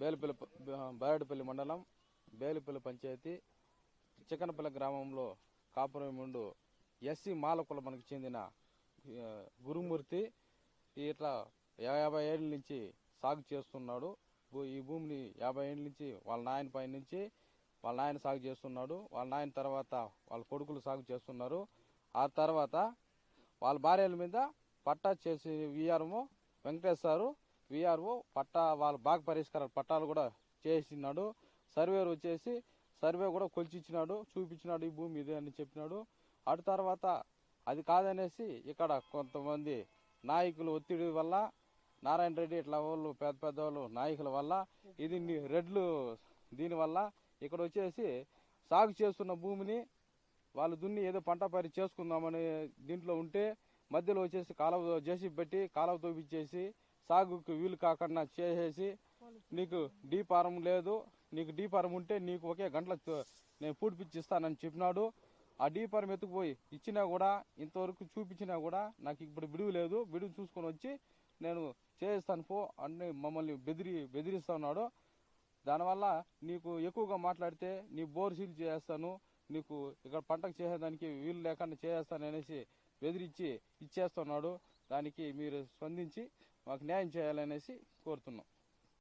బేలుపల్లి బారెడ్పల్లి మండలం బేలుపల్లి పంచాయతీ చికనపల్లి గ్రామంలో కాపురం ముందు ఎస్సీ మాల కులమునకు చెందిన గురుమూర్తి ఇట్లా యాభై ఏళ్ళ నుంచి సాగు చేస్తున్నాడు. ఈ భూమిని యాభై ఏళ్ళ నుంచి వాళ్ళ నాయన పై నుంచి వాళ్ళ నాయన సాగు చేస్తున్నాడు. వాళ్ళ నాయన తర్వాత వాళ్ళ కొడుకులు సాగు చేస్తున్నారు. ఆ తర్వాత వాళ్ళ భార్యల మీద పట్టా చేసి విఆర్ఓ వెంకటేశ్వరు విఆర్ఓ పట్టా వాళ్ళ బాగా పరిష్కారాలు పట్టాలు కూడా చేసినాడు. సర్వేర్ వచ్చేసి సర్వే కూడా కొలిచిచ్చినాడు చూపించినాడు ఈ భూమి ఇదే అని చెప్పినాడు. అటు తర్వాత అది కాదనేసి ఇక్కడ కొంతమంది నాయకులు ఒత్తిడి వల్ల నారాయణ రెడ్డి ఇట్లా వాళ్ళు పెద్ద పెద్ద వాళ్ళు నాయకుల వల్ల ఇది రెడ్లు దీనివల్ల ఇక్కడ వచ్చేసి సాగు చేస్తున్న భూమిని వాళ్ళు దున్ని ఏదో పంట పరి చేసుకుందామని దీంట్లో ఉంటే మధ్యలో వచ్చేసి కాలువ జేసీ పెట్టి కాలువ తోపించేసి సాగుకు వీలు కాకుండా చేసేసి నీకు డీ ఫారం లేదు నీకు డీ ఫారం ఉంటే నీకు ఒకే గంటల నేను పూడిపిచ్చి ఇస్తానని చెప్పినాడు. ఆ డీ ఫారం ఎత్తుకుపోయి ఇచ్చినా కూడా ఇంతవరకు చూపించినా కూడా నాకు ఇప్పుడు బిడువు లేదు. బిడువు చూసుకొని వచ్చి నేను చేస్తాను పో అన్ని మమ్మల్ని బెదిరి బెదిరిస్తా ఉన్నాడు. దానివల్ల నీకు ఎక్కువగా మాట్లాడితే నీ బోర్ సీల్ చేస్తాను నీకు ఇక్కడ పంటకు చేసేదానికి వీలు లేకుండా చేస్తాను అనేసి బెదిరించి ఇచ్చేస్తున్నాడు. దానికి మీరు స్పందించి మాకు న్యాయం చేయాలనేసి కోరుతున్నాం.